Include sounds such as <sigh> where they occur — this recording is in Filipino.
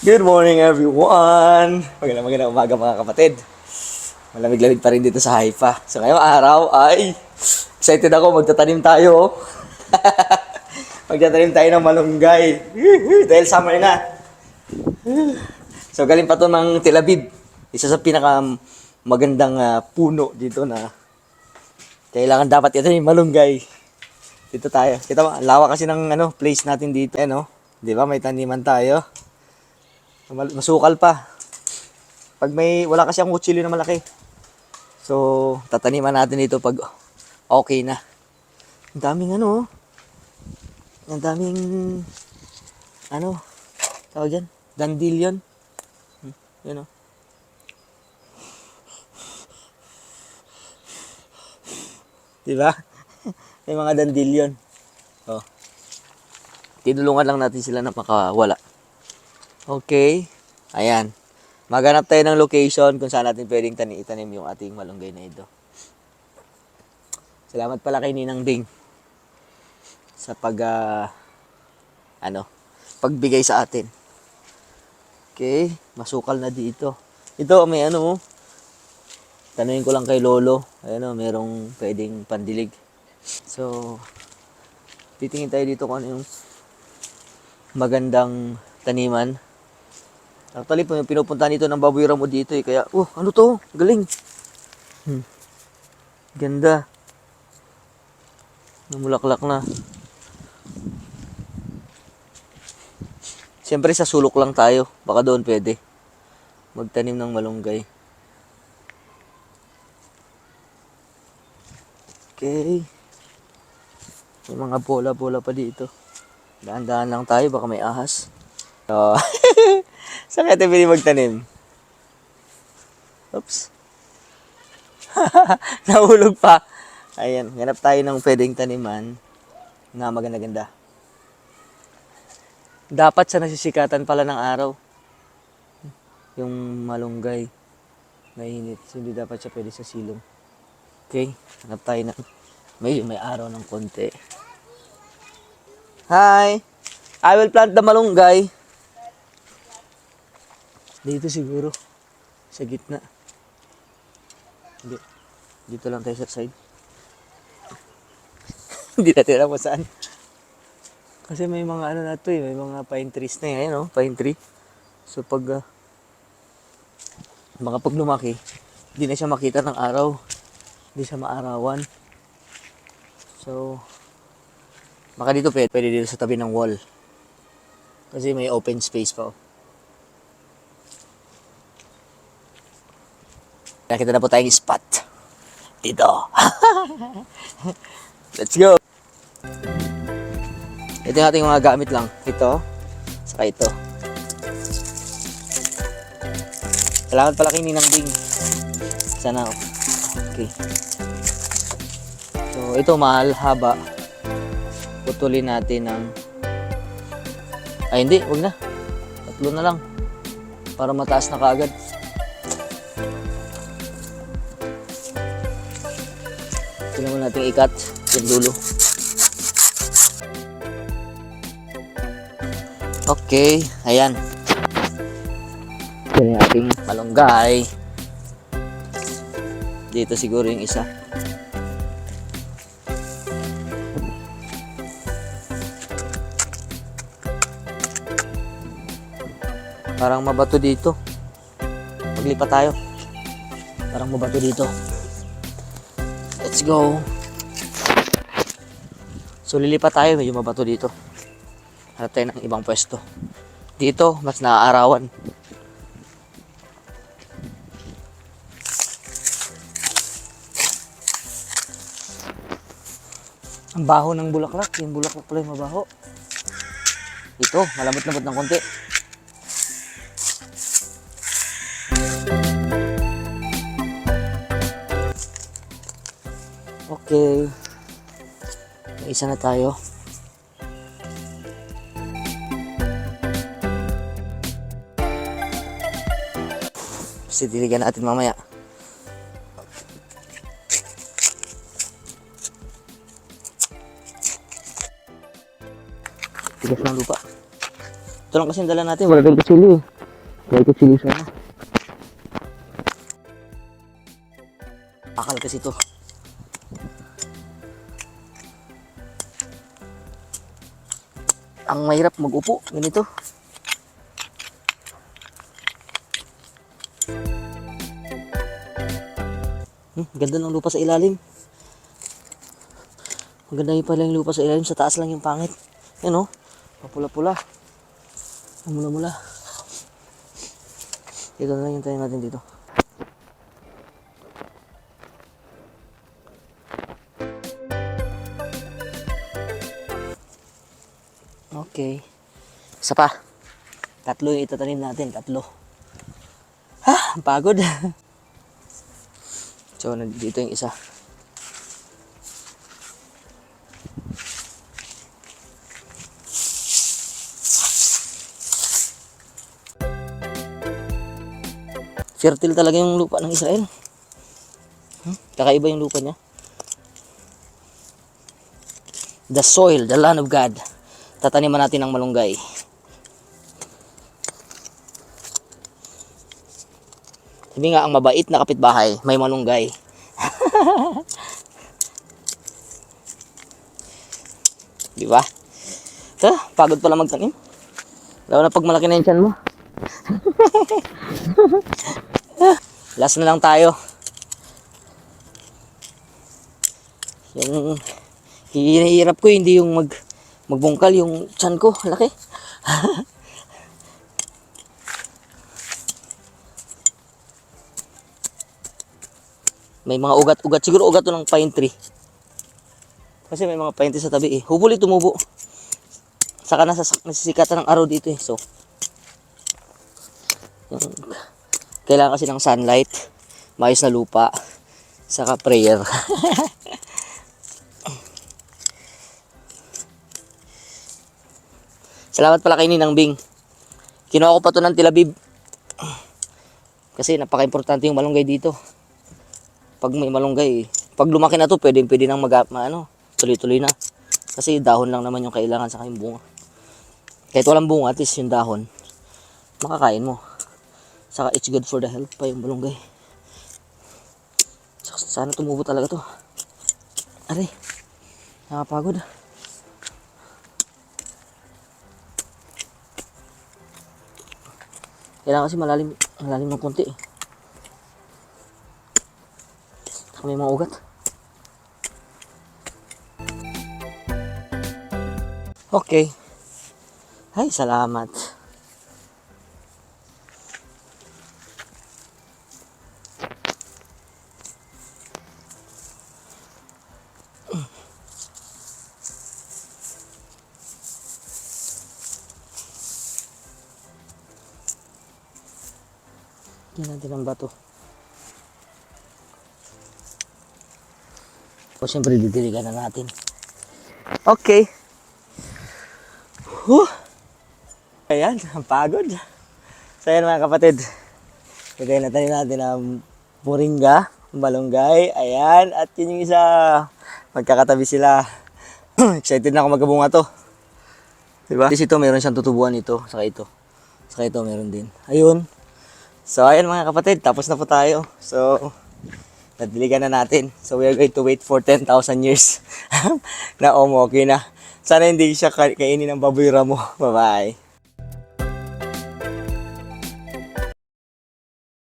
Good morning everyone! Magandang magandang umaga mga kapatid. Malamig-lamig pa rin dito sa Haifa. So ngayong araw ay excited ako, magtatanim tayo. <laughs> magtatanim tayo ng malunggay. Dahil summer na. So galing pa to ng Tel Aviv. Isa sa pinaka magandang ah, puno dito na kailangan dapat ito yung malunggay. Dito tayo. Kita mo, ang lawak kasi ng ano, place natin dito. Eh, no? Di ba? May taniman tayo. Masukal pa. Pag may, wala kasi ang kutsilyo na malaki. So, tataniman natin ito pag okay na. Ang daming ano, oh. Ang daming, ano, tawag yan? Dandelion. Hmm, Yun, oh. Diba? <laughs> May mga dandelion. Oh. Tinulungan lang natin sila na makawala. Okay. Ayan. Maghanap tayo ng location kung saan natin pwedeng tani itanim yung ating malunggay na ito. Salamat pala kay Ninang Ding sa pag ah, ano, pagbigay sa atin. Okay, masukal na dito. Ito may ano, oh. tanungin ko lang kay Lolo. Ayan oh, merong pwedeng pandilig. So, titingin tayo dito kung ano yung magandang taniman. Actually, pinupunta nito ng baboy ramo dito eh. Kaya, oh, ano to? Galing. Hmm. Ganda. Namulaklak na. Siyempre sa sulok lang tayo. Baka doon pwede. Magtanim ng malunggay. Okay. May mga bola-bola pa dito. Daan-daan lang tayo. Baka may ahas. So, <laughs> saan kaya tayo magtanim? Oops. <laughs> Nahulog pa. Ayan, ganap tayo ng pwedeng taniman na maganda-ganda. Dapat sa nasisikatan pala ng araw. Yung malunggay. Mainit. So, hindi dapat siya pwede sa silong. Okay, hanap tayo ng may, may araw ng konti. Hi! I will plant the malunggay. Dito siguro. Sa gitna. Hindi. Dito lang tayo sa side. <laughs> Hindi natin alam kung saan. Kasi may mga ano na to eh. May mga pine trees na yan. Oh, pine tree. So pag... ah, mga pag lumaki, hindi na siya makita ng araw. Hindi siya maarawan. So, baka dito pwede, pwede dito sa tabi ng wall. Kasi may open space pa. Oh. Nakita na po tayong spot. Dito. <laughs> Let's go. Ito yung ating mga gamit lang. Ito. Saka ito. Salamat pala kay Ninang Ding. Sana. Okay. So, ito mahal, haba. Putulin natin ng... Ay, hindi. Huwag na. Tatlo na lang. Para mataas na kaagad. Ito naman natin ikat. Yung dulo. Okay. Ayan. Ito yung ating malunggay. Dito siguro yung isa. Parang mabato dito. Maglipat tayo. Parang mabato dito. Let's go. So lilipat tayo, medyo mabato dito. Hanap tayo ng ibang pwesto. Dito, mas naaarawan. Ang baho ng bulaklak. Yung bulaklak pala yung mabaho. Ito, malambot-lambot ng konti. Okay. May isa na tayo. Sitiligan natin mamaya. Tigas ng lupa. Ito lang kasi dala natin. Wala tayong kutsili eh. Kaya kutsili sana. Akal kasi ito. Ang mahirap mag-upo. Ganito. Hmm, ganda ng lupa sa ilalim. Maganda yung pala yung lupa sa ilalim. Sa taas lang yung pangit. Yan o. Mapula-pula. Mula-mula. Dito na lang yung tayo natin dito. Okay. Isa pa. Tatlo yung itatanim natin. Tatlo. Ha, ang pagod. <laughs> so, nandito yung isa. Fertile talaga yung lupa ng Israel. Hmm? Kakaiba yung lupa niya. The soil, the land of God. Tataniman natin ng malunggay. Sabi nga, ang mabait na kapitbahay, may malunggay. <laughs> Di ba? Ha, pagod pala magtanim. Lalo na pag malaki na yung tiyan mo. <laughs> Last na lang tayo. Yung hinihirap ko hindi yung mag magbungkal yung tiyan ko, laki. <laughs> may mga ugat-ugat, siguro ugat to ng pine tree. Kasi may mga pine tree sa tabi eh. Hubuli tumubo. Saka nasa, nasisikatan ng araw dito eh. So, kailangan kasi ng sunlight, maayos na lupa, saka prayer. <laughs> Salamat pala kay Ninang Bing. Kinuha ko pa to ng tilabib. Kasi napaka-importante yung malunggay dito. Pag may malunggay, pag lumaki na to, pwede, pwede nang mag, ma- ano, tuloy-tuloy na. Kasi dahon lang naman yung kailangan sa yung bunga. Kahit walang bunga, at least yung dahon, makakain mo. Saka it's good for the health pa yung malunggay. Sana tumubo talaga to. Aray, nakapagod. Kailangan kasi malalim, malalim ng konti eh. Saka may mga ugat. Okay. Ay, salamat. Tingnan natin ang bato. O siyempre, didiligan na natin. Okay. Huh. Ayan, ang pagod. So ayan mga kapatid. Lagay na natin ang moringa, malunggay. Ayan, at yun yung isa. Magkakatabi sila. <clears throat> Excited na ako magkabunga to. Diba? Kasi ito, meron siyang tutubuan ito. Saka ito. Saka ito, meron din. Ayun. So ayan mga kapatid, tapos na po tayo. So, nadiligan na natin. So we are going to wait for 10,000 years <laughs> na om okay na. Sana hindi siya ka- kainin ng baboy ramo. <laughs> Bye-bye.